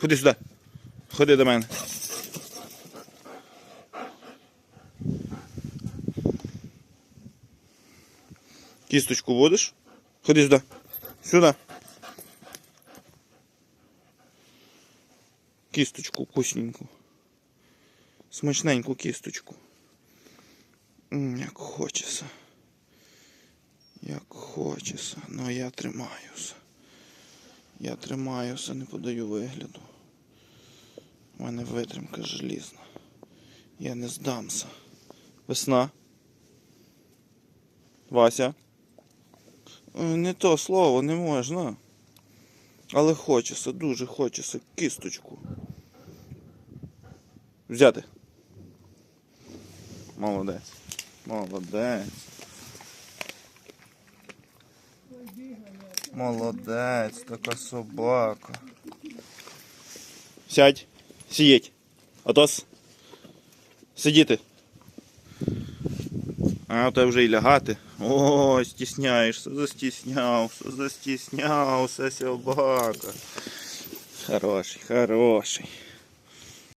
Ходи сюди. Ходи до мене. Кісточку будеш? Ходи сюди. Сюди. Кісточку вкусненьку. Смачненьку кісточку. Як хочеться. Як хочеться. Ну я тримаюся. Я тримаюся, не подаю вигляду. У мене витримка желізна. Я не здамся. Весна. Вася. Е, Не то слово, не можна. Але хочеться, дуже хочеться кісточку. Взяти. Молодець. Молодець. Молодець, така собака. Сядь, сидіть. Атос. Сидіти. А то вже і лягати. О, стісняєшся, застіснявся, застіснявся, собака. Хороший, хороший.